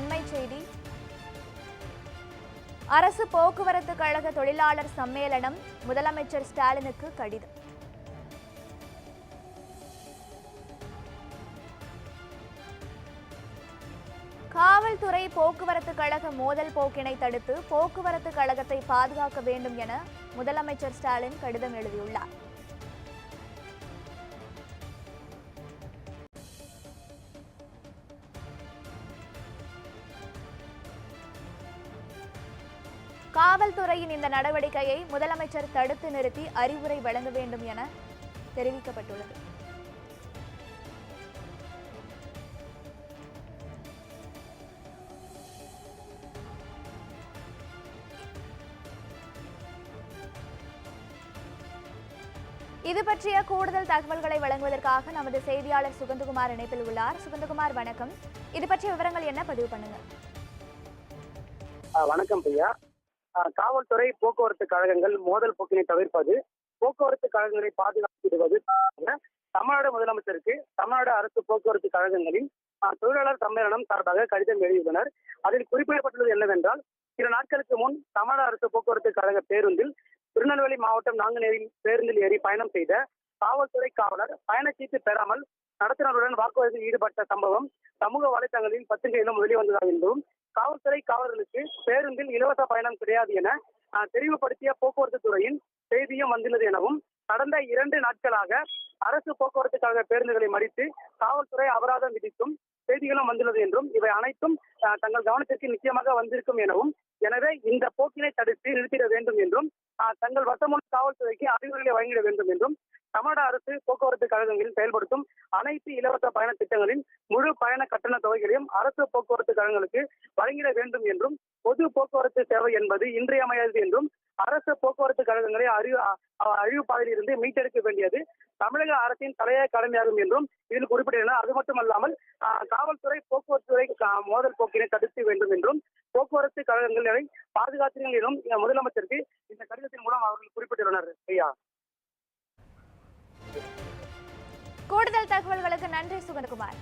அண்மை செய்தி. அரசு போக்குவரத்து கழக தொழிலாளர் சம்மேளனம் முதலமைச்சர் ஸ்டாலினுக்கு கடிதம். காவல்துறை போக்குவரத்து கழக மோதல் போக்கினை தடுத்து போக்குவரத்து கழகத்தை பாதுகாக்க வேண்டும் என முதலமைச்சர் ஸ்டாலின் கடிதம் எழுதியுள்ளார். காவல்துறையின் இந்த நடவடிக்கையை முதலமைச்சர் தடுத்து நிறுத்தி அறிவுரை வழங்க வேண்டும் என தெரிவிக்கப்பட்டுள்ளது. இது பற்றிய கூடுதல் தகவல்களை வழங்குவதற்காக நமது செய்தியாளர் சுகந்தகுமார் இணைப்பில் உள்ளார். சுகந்தகுமார் வணக்கம். இது பற்றிய விவரங்கள் என்ன? பதிவு பண்ணுங்க. வணக்கம் பிரியா. காவல்துறை போக்குவரத்து கழகங்கள் மோதல் போக்கினை தவிர்ப்பது போக்குவரத்து கழகங்களை பாதுகாத்திடுவது தமிழ்நாடு முதலமைச்சருக்கு தமிழ்நாடு அரசு போக்குவரத்து கழகங்களின் தொழிலாளர் சம்மேளனம் சார்பாக கடிதம் எழுதியுள்ளனர். அதில் குறிப்பிடப்பட்டுள்ளது என்னவென்றால் சில நாட்களுக்கு முன் தமிழ்நாடு அரசு போக்குவரத்து கழக பேருந்தில் திருநெல்வேலி மாவட்டம் நாங்குநேரி பேருந்தில் ஏறி பயணம் செய்த காவல்துறை காவலர் பயணச்சீட்டு பெறாமல் நடத்தினருடன் வாக்குவாதத்தில் ஈடுபட்ட சம்பவம் சமூக வலைதளங்களில் பத்திரிகையிலும் வெளிவந்ததாக என்றும் காவல்துறை காவலர்களுக்கு பேருந்தில் இலவச பயணம் கிடையாது என ஆஹ், தெரிவுபடுத்திய போக்குவரத்து துறையின் செய்தியும் வந்துள்ளது எனவும் கடந்த இரண்டு நாட்களாக அரசு போக்குவரத்து கழக பேருந்துகளை மறித்து காவல்துறை அபராதம் விதித்தும் செய்திகளும் வந்துள்ளது என்றும் இவை அனைத்தும் தங்கள் கவனத்திற்கு நிச்சயமாக வந்திருக்கும் எனவும் எனவே இந்த போக்கினை தடுத்து நிறுத்திட வேண்டும் என்றும் ஆஹ், தங்கள் வசமுள்ள காவல்துறைக்கு அறிவுரைகளை வழங்கிட வேண்டும் என்றும் தமிழக அரசு போக்குவரத்து கழகங்களில் செயல்படுத்தும் அனைத்து இலவச பயண திட்டங்களின் முழு பயண கட்டண தொகைகளையும் அரசு போக்குவரத்து கழகங்களுக்கு வழங்கிட வேண்டும் என்றும் பொது போக்குவரத்து சேவை என்பது இன்றியமையாது என்றும் அரசு போக்குவரத்து கழகங்களை அறிவு அழிவு பாதையில் இருந்து மீட்டெடுக்க வேண்டியது தமிழக அரசின் தலையாய கடமையாகும் என்றும் இதில் குறிப்பிட்டுள்ளனர் அது மட்டுமல்லாமல் காவல்துறை போக்குவரத்து துறை மோதல் போக்கினை தடுக்க வேண்டும் என்றும் போக்குவரத்து கழகங்களை பாதுகாத்துங்கள் என்றும் முதலமைச்சருக்கு இந்த கடிதத்தின் மூலம் அவர்கள் குறிப்பிட்டுள்ளனர். ஐயா. கூடுதல் தகவல்களுக்கு நன்றி சுகன்குமார்.